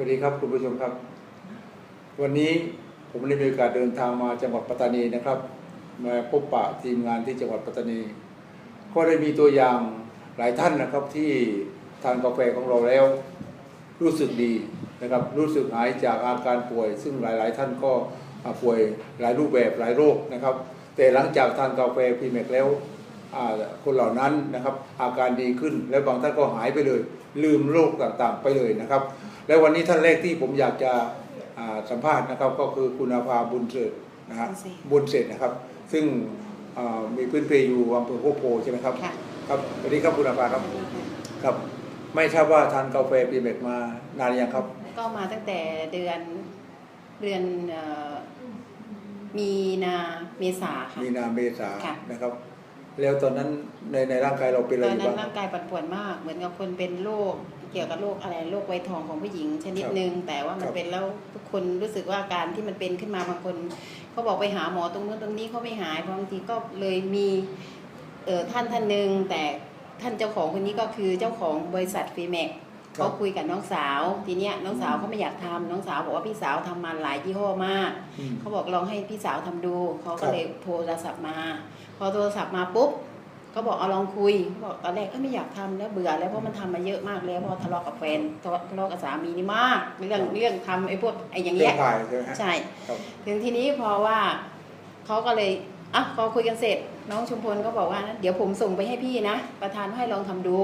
วัสดีครับคุณผู้ชมครับ วันนี้ผมได้มีโอกาสเดินทางมาจังหวัดปัตตานีนะครับ มาพบปะทีมงานที่จังหวัดปัตตานี ก็ได้มีตัวอย่างหลายท่านนะครับที่ทานกาแฟของเราแล้ว รู้สึกดีนะครับ รู้สึกหายจากอาการป่วย ซึ่งหลาย ๆ ท่านก็ป่วยหลายรูปแบบหลายโรคนะครับ แต่หลังจากทานกาแฟพีเม็กแล้ว คนเหล่านั้นนะครับอาการดีขึ้น และบางท่านก็หายไปเลย ลืมโรคต่างๆไปเลยนะครับ และวันนี้ท่านแรกที่ผมอยากจะอ่าสัมภาษณ์นะครับก็คือคุณอาภาบุญเสริฐนะฮะบุญเสริฐบุญเสริฐนะครับ ซึ่งอ่ามีพื้นเพอยู่อำเภอโคกโพใช่ไหมครับค่ะครับสวัสดีครับคุณอาภาครับครับ ไม่ทราบว่าทานกาแฟพรีเมกมานานหรือยังครับ ก็มาตั้งแต่เดือนเดือนเอ่อมีนาเมษาค่ะมีนาเมษาค่ะนะครับ แล้วตอนนั้นในในร่างกายเราเป็นอะไรตออนยู่นั้นบ้างร่างกายปั่นป่วนมาก เหมือนกับคนเป็นโรคเกี่ยวกับโรคอะไรโรคไวทองของผู้หญิงชนิดหนึ่งแต่ว่ามัคนรับเป็นแล้วทุกคนรู้สึกว่าการที่มันเป็นขึ้นมาบางคนเขาบอกไปหาหมอตรงนู้นตรงนี้เขาไม่หายบางทีก็เลยมีเออท่านท่านหนึ่งแต่ท่านเจ้าของคนนี้ก็คือเจ้าของบริษัทฟีแม็กครับ เขาคุยกับน้องสาว ทีเนี้ยน้องสาวเขาไม่อยากทำน้องสาวบอกว่าพี่สาวทำมาหลายยี่ห้อมากอืมเขาบอกลองให้พี่สาวทำดู เขาครัก็บเลยโทรศัพท์มา พอโทรศัพท์มาปุ๊บเขาบอกเอาลองคุยเขาบอกตอนแรกก็ไม่อยากทำแล้วเบื่อแล้วเพราะมันทำมาเยอะมากแล้วเพราะทะเลาะกับแฟนทะเลาะทะเลาะกับสามีนี่มากเรื่องเรื่องทำไอ้พวกไอ้อย่างเรื่เงี้อยงถ่ายใช่ไหมฮะใช่ครับถึงทีนี้พอว่าเขาก็เลย อะพอคุยกันเสร็จ น้องชุมพลก็บอกว่าเดี๋ยวผมส่งไปให้พี่นะ ประธานให้ลองทำดู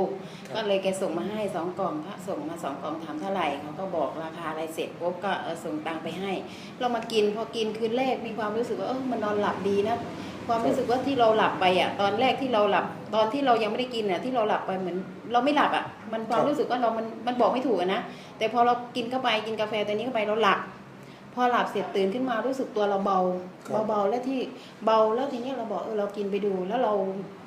ก็เลยแกส่งมาให้สองกล่องพระส่งมาสองกล่องถามเท่าไหร่เขาก็บอกราคาอะไรเสร็จปุ๊บก็เออส่งตังค์ไปให้ เรามากินพอกินคืนแรกมีความรู้สึกว่าเออมันนอนหลับดีนะความรู้สึกว่าที่เราหลับไปอะตอนแรกที่เราหลับตอนที่เรายังไม่ได้กินอะที่เราหลับไปเหมือนเราไม่หลับอะมันความรู้สึกว่าเรามันมันบอกไม่ถูกอะนะแต่พอเรากินเข้าไปกินกาแฟตัวนี้เข้าไปเราหลับ พอหลับเสร็จตื่นขึ้นมารู้สึกตัวเราเบาครับเบาๆแล้วที่เบาแล้วทีเนี้ยเราบอกเออเรากินไปดู แล้วเรา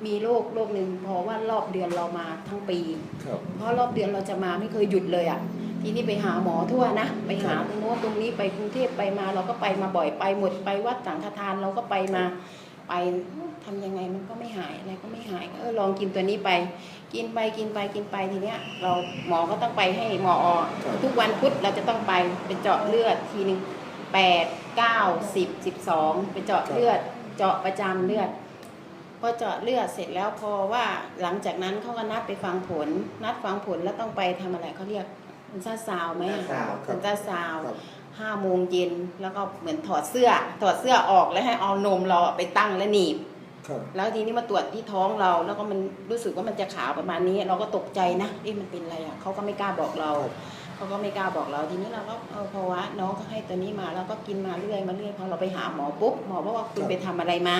มีโรคโรคหนึ่งเพราะว่ารอบเดือนเรามาทั้งปีครับเพราะรอบเดือนเราจะมาไม่เคยหยุดเลยอะทีนี้ไปหาหมอทั่วนะ ไปหาตรงโน้นตรงนี้ไปกรุงเทพไปมา เราก็ไปมาบ่อยไปหมดไปวัดสังฆทานเราก็ไปมาไปทำยังไงมันก็ไม่หายอะไรก็ไม่หายเออลองกินตัวนี้ไป กินไปกินไปกินไปทีเนี้ย เราหมอก็ต้องไปให้หมอทุกวันพุธเราจะต้องไปไปเจาะเลือดทีหนึ่ง แปดเก้าสิบสิบสองไปเจาะเลือด เจาะประจำเลือด พอเจาะเลือดเสร็จแล้วพอว่าหลังจากนั้นเขาก็นัดไปฟังผล นัดฟังผลแล้วต้องไปทำอะไรเขาเรียกมันซาซาวไหมอะครับมันซาซาวครับห้าโมงเย็นแล้วก็เหมือนถอดเสื้อ ถอดเสื้อออกแล้วให้เอานมเราอะไปตั้งและหนีบ ครับแล้วทีนี้มาตรวจที่ท้องเรา แล้วก็มันรู้สึกว่ามันจะขาวประมาณนี้ เราก็ตกใจนะเอ๊ะมันเป็นอะไรอะเขาก็ไม่กล้าบอกเราครับ เขาก็ไม่กล้าบอกเราทีนี้เราก็เออเพราะว่าน้องก็ให้ตัวนี้มาแล้วก็กินมาเรื่อยมาเรื่อยพอเราไปหาหมอปุ๊บหมอบอกว่าคุณไปทำอะไรมา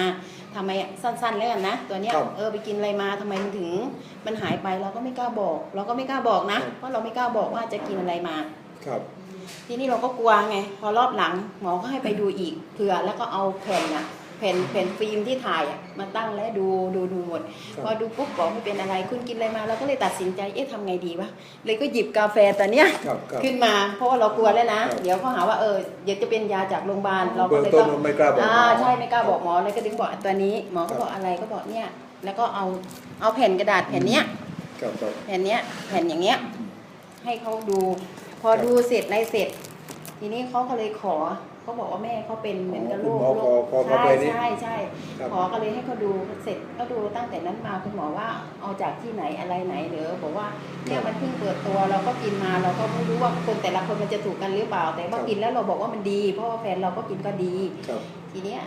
ทำไมอะสั้นๆแล้วกันนะตัวเนี้ยครับเออไปกินอะไรมาทำไมมันถึงมันหายไปเราก็ไม่กล้าบอก เราก็ไม่กล้าบอกนะครับเพราะเราไม่กล้าบอกว่าจะกินอะไรมาครับทีนี้เราก็กลัวไง พอรอบหลังหมอก็ให้ไปดูอีกเผื่อแล้วก็เอาแผ่นนะ แผ่นแผ่นฟิล์มที่ถ่ายอะมาตั้งและดูดูดูหมดครับพอดูปุ๊บบอกไม่เป็นอะไรคุณกินอะไรมาเราก็เลยตัดสินใจเอ๊ะทำไงดีวะเลยก็หยิบกาแฟตัวเนี้ยครับครับขึ้นมาเพราะว่าเรากลัวแล้วนะครับเดี๋ยวเขาหาว่าเออเดี๋ยวจะเป็นยาจากโรงพยาบาลเราก็เบื้องเลยต้นต้องเราไม่กล้าบอกอ่าหมอใช่ไม่กล้าบอกหมอเลยก็ถึงบอกตัวนี้หมอก็บอกอะไรก็บอกเนี่ย แล้วก็เอาเอาแผ่นกระดาษแผ่นเนี้ยครับครับแผ่นเนี้ยแผ่นอย่างเงี้ยให้เขาดู พอครับดูเสร็จอะไรเสร็จ ทีนี้เขาก็เลยขอเขาบอกว่าแม่เขาเป็นเหมือนกับคุโรณคหมอโรขอคข อขอใช่ไปนี่ใช่ใช่ครับขอก็เลยให้เขาดูเสร็จก็ดูตั้งแต่นั้นมาคุณหมอว่าเอาจากที่ไหนอะไรไหนเดี๋ยวบอกว่าเนี่ยมันเพิ่งเปิดตัวเราก็กินมาเราก็ไม่รู้ว่าคนแต่ละคนมันจะถูกกันหรือเปล่า แต่ว่ากินแล้วเราบอกว่ามันดี เพราะว่าแฟนเราก็กินก็ดี ครับทีเนี้ย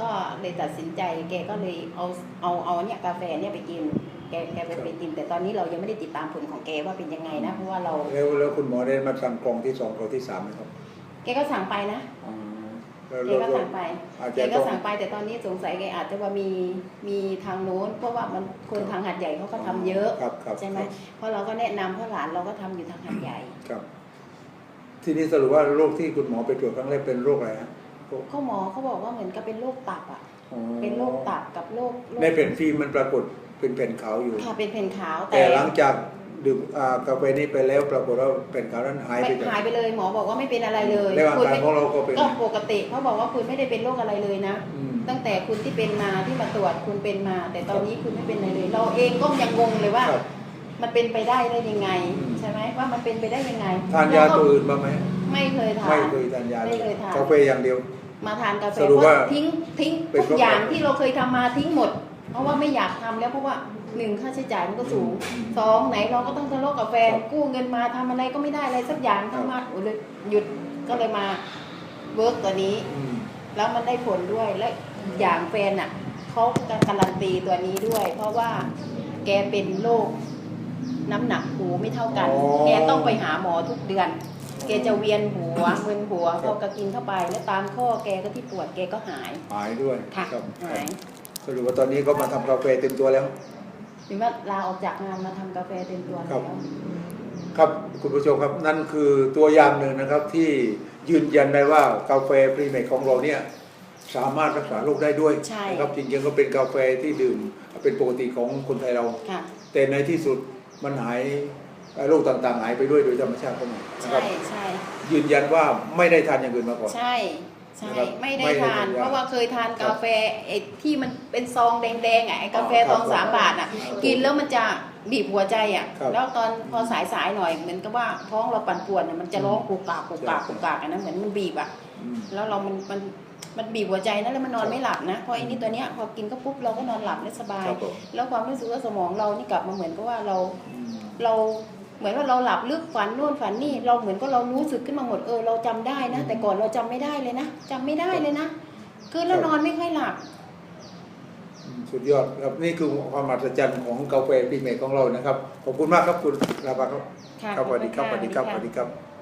ก็เลยตัดสินใจแกก็เลยเอาเอาเอาเนี่ยกาแฟเนี่ยไปกินแกแกไปไปกิน แต่ตอนนี้เรายังไม่ได้ติดตามผลของแกว่าเป็นยังไงนะเพราะว่าเราแล้วแล้วคุณหมอได้มาสั่งกล่องที่สองกล่องที่สามไหมครับ แกก็สั่งไปนะ อ๋อ แล้วแกแล้วก็สั่งไปอาจแกจะก็ต้องสั่งไปแต่ตอนนี้สงสัยแกอาจจะว่ามีมีทางโน้น เพราะว่ามันคนทางหัดใหญ่เขาก็ทำเยอะครับครับใช่ไหมครับเพราะเราก็แนะนำเพราะหลานเราก็ทำอยู่ทางหัดใหญ่ครับ ทีนี้สรุปว่าโรคที่คุณหมอไปตรวจครั้งแรกเป็นโรคอะไรฮะโรคเขาหมอเขาบอกว่าเหมือนกับเป็นโรคตับอะอ๋อเป็นโรคตับกับโรคโรคในแผ่นฟิล์มมันปรากฏเป็นแผ่นขาวอยู่ค่ะเป็นแผ่นขาวแต่หลังจาก ดื่มอ่ากาแฟนี้ไปแล้วปรากฏว่าแผ่นขาวนั้นหายไปไม่จากหายไปเลยหมอบอกว่าไม่เป็นอะไรเลยแล้วอาคุณการไม่ของเราก็เป็นก็ปกติเขาบอกว่าคุณไม่ได้เป็นโรคอะไรเลยนะอืมตั้งแต่คุณที่เป็นมาที่มาตรวจคุณเป็นมา แต่ตอนนี้คุณไม่เป็นอะไรเลย เราเองก็ยังงงเลยว่าครับมันเป็นไปได้ได้ยังไงอืมใช่ไหมว่ามันเป็นไปได้ยังไงทานยาตัวอื่นบ้างไหมไม่เคยทานไม่เคยทานยาไม่เคยทานกาแฟอย่างเดียว มาทานกาแฟสรุปเพราะว่าทิ้งทิ้งเป็นทุกอย่างเพราะที่เราเคยทำมาทิ้งหมด เพราะว่าไม่อยากทำแล้วเพราะว่าหนึ่งค่าใช้จ่ายมันก็สูงอืมสองไหนเราก็ต้องทะเลาะกับแฟนครับกู้เงินมาทำอะไรก็ไม่ได้อะไรสักอย่างครับทำมาโอ้เลยหยุดก็เลยมาเวิร์กตัวนี้อืมแล้วมันได้ผลด้วยและอีกอย่างแฟนอะเขาการันตีตัวนี้ด้วย เพราะว่าแกเป็นโรคน้ำหนักหูไม่เท่ากันอ๋อแกต้องไปหาหมอทุกเดือนแกจะเวียนหัวเวียนหัวครับพอก็กินเข้าไปแล้วตามข้อแกก็ที่ปวดแกก็หาย หายด้วยค่ะครับหาย สรุปว่าตอนนี้ก็มาทำกาแฟเต็มตัวแล้วหรือว่าลาออกจากงานมาทำกาแฟเต็มตัวครัแล้บวครับคุณผู้ชมครับนั่นคือตัวอย่างหนึ่งนะครับที่ยืนยันได้ว่ากาแฟพรีเมคของเราเนี่ยสามารถรักษาโรคได้ด้วยใช่นะครับจริงๆก็เป็นกาแฟที่ดื่มเป็นปกติของคนไทยเราค่ะแต่ในที่สุดมันหายโรคต่างๆ หายไปด้วยโดยธรรมชาติของมันนะคใช่รับใช่ยืนยันว่าไม่ได้ทานอย่างอื่นมาก่อนใช่ ใช่นะครับไม่ได้ไม่ได้ทานทานยาเพราะว่าเคยทานกาแฟไอ้ที่มันเป็นซองแดงๆอะไอ้กาแฟอ๋อครับซองสามบาทอะครับกินแล้วมันจะบีบหัวใจอะ ครับแล้วตอนพอสายๆหน่อยเหมือนกับว่าท้องเราปั่นป่วนอะมันจะร้องกุกกากกุกกากใช่กุกกากอะนะเหมือนมันบีบอะ อืม แล้วเรามันมันมันบีบหัวใจนะแล้วมันนอนไม่หลับนะเพราะไอ้นี่ตัวเนี้ยพอกินก็ปุ๊บเราก็นอนหลับได้สบาย ครับผม แล้วความรู้สึกว่าสมองเรานี่กลับมาเหมือนกับว่าเรา อืม เรา เหมือนว่าเราหลับลึกฝันนู่นฝันนี่ เราเหมือนก็เรารู้สึกขึ้นมาหมดเออเราจำได้นะ แต่ก่อนเราจำไม่ได้เลยนะจำไม่ได้เลยนะคือเรานอนไม่ค่อยหลับอืมสุดยอดครับนี่คือความมหัศจรรย์ของกาแฟพรีเมคของเรานะครับ ขอบคุณมากครับคุณลาบาครับค่ะครับสวัสดีครับขสอวัณสดีครับะสวัสดีครับ